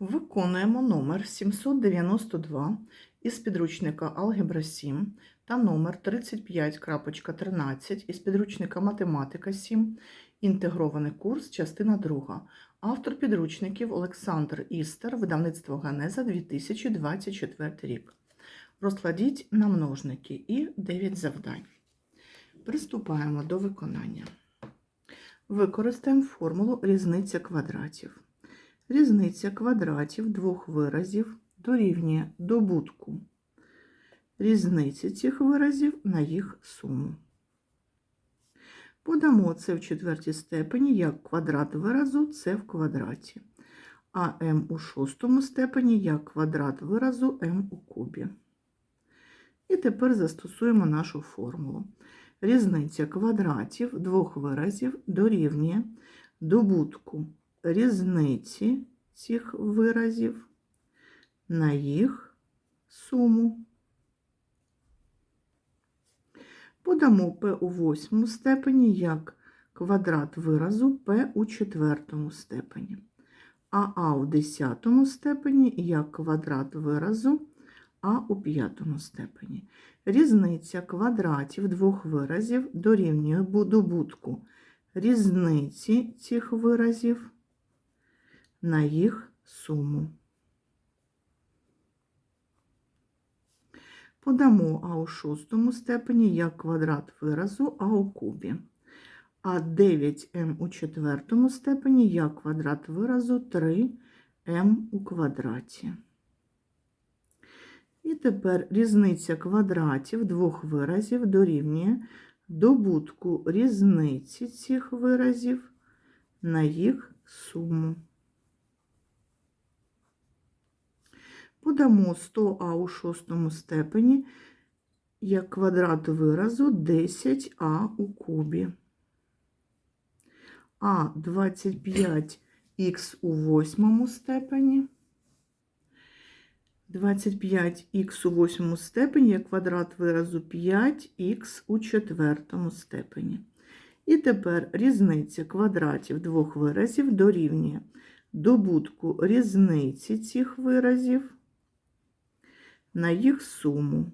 Виконуємо номер 792 із підручника Алгебра 7 та номер 35.13 із підручника Математика 7, інтегрований курс, частина 2. Автор підручників Олександр Істер, видавництво Ганеза 2024 рік. Розкладіть на множники і 9 завдань. Приступаємо до виконання. Використаємо формулу різниця квадратів. Різниця квадратів двох виразів дорівнює добутку різниці цих виразів на їх суму. Подамо це в четвертій степені як квадрат виразу це в квадраті, а m у шостому степені як квадрат виразу m у кубі. І тепер застосуємо нашу формулу. Різниця квадратів двох виразів дорівнює добутку різниці цих виразів на їх суму. Подамо p у восьмому степені як квадрат виразу p у четвертому степені, а а у десятому степені як квадрат виразу а у п'ятому степені. Різниця квадратів двох виразів дорівнює добутку різниці цих виразів на їх суму. Подамо а у шостому степені як квадрат виразу а у кубі, а 9m у четвертому степені як квадрат виразу 3m у квадраті. І тепер різниця квадратів двох виразів дорівнює добутку різниці цих виразів на їх суму. Подамо 100а у шостому степені як квадрат виразу 10а у кубі, а 25х у восьмому степені. 25х у восьмому степені як квадрат виразу 5х у четвертому степені. І тепер різниця квадратів двох виразів дорівнює добутку різниці цих виразів на їх суму.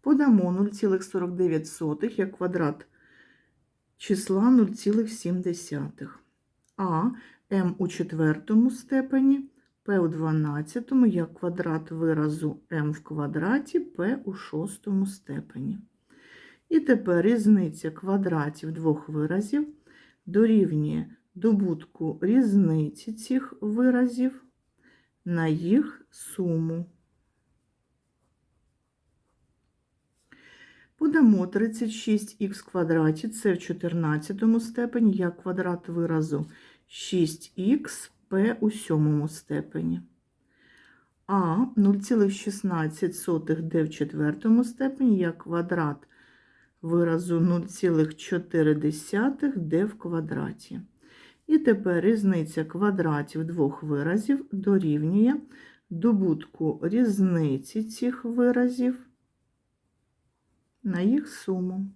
Подамо 0,49 як квадрат числа 0,7. А m у четвертому степені, p у дванадцятому як квадрат виразу m в квадраті, p у шостому степені. І тепер різниця квадратів двох виразів дорівнює добутку різниці цих виразів на їх суму. Подамо 36х квадраті, це в 14 степені, як квадрат виразу 6х p у сьомому степені. А 0,16 d в четвертому степені як квадрат виразу 0,4 d в квадраті. І тепер різниця квадратів двох виразів дорівнює добутку різниці цих виразів на їх суму.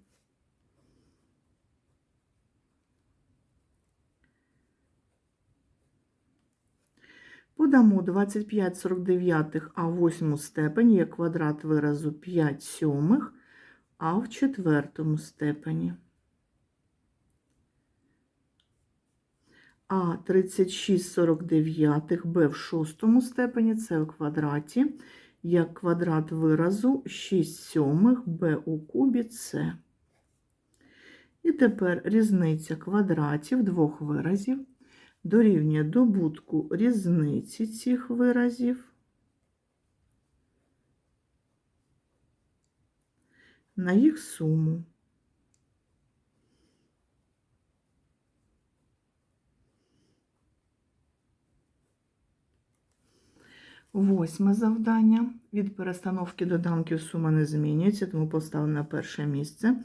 Подамо 25 49 а в восьмому степені як квадрат виразу 5 сьомих, а в четвертому степені. А 36 49 Б в шостому степені це в квадраті, як квадрат виразу 6 сьомих Б у кубі С. І тепер різниця квадратів двох виразів дорівнює добутку різниці цих виразів на їх суму. Восьме завдання. Від перестановки доданків сума не змінюється, тому поставимо на перше місце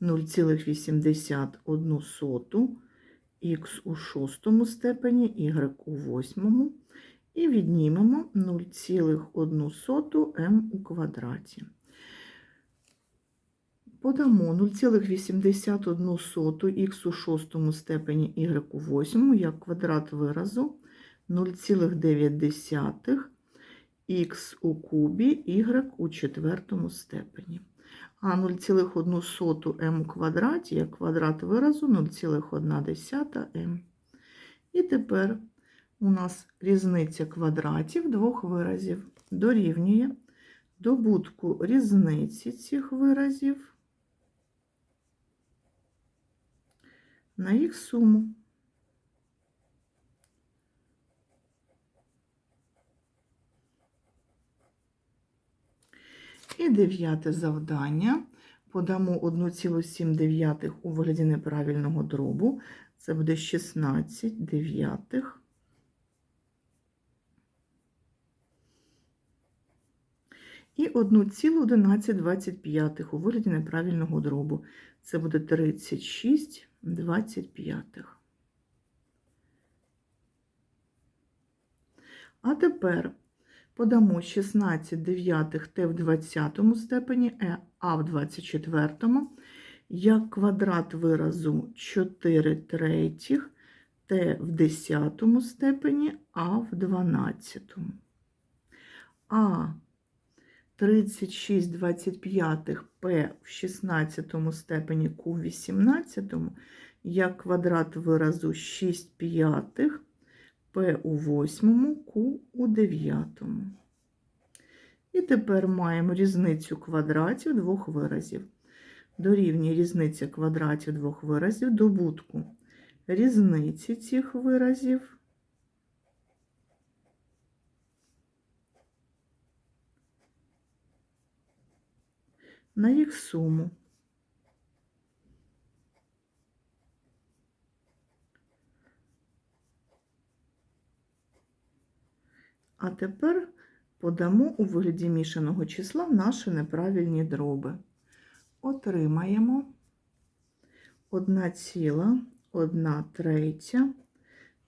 0,81 х у шостому степені, y у восьмому. І віднімемо 0,1 м у квадраті. Подамо 0,81 х у шостому степені y у восьмому як квадрат виразу 0,9 х у кубі y у четвертому степені. А 0,1 m у квадраті як квадрат виразу 0,1 m. І тепер у нас різниця квадратів двох виразів дорівнює добутку різниці цих виразів на їх суму. Дев'яте завдання. Подамо 1,7 у вигляді неправильного дробу. Це буде 16 дев'ятих. І 1,1125 у вигляді неправильного дробу. Це буде 36 25. А тепер подамо 16 дев'ятих t в 20 степені, е, а в 24 як квадрат виразу 4 третіх t в 10 степені, а в 12. А 36 25 p в 16 степені q в 18 як квадрат виразу 6 п'ятих p у 8, q у 9. І тепер маємо різницю квадратів двох виразів. Дорівнює різниця квадратів двох виразів добутку різниці цих виразів на їх суму. А тепер подамо у вигляді мішаного числа наші неправильні дроби. Отримаємо. 1,1 третя.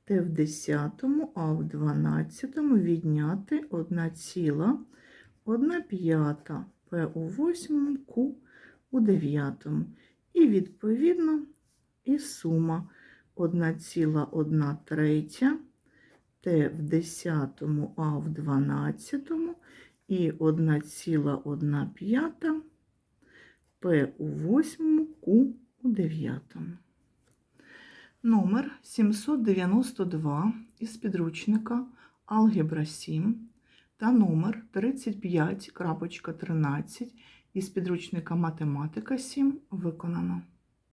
T в 10, а в 12 відняти 1,1 п'ята. P у 8, q у 9. І відповідно і сума. 1,1 третя t в 10, а в 12 і 1,1 п'ята p у 8, q у 9. Номер 792 із підручника Алгебра 7 та номер 35.13 із підручника Математика 7 виконано.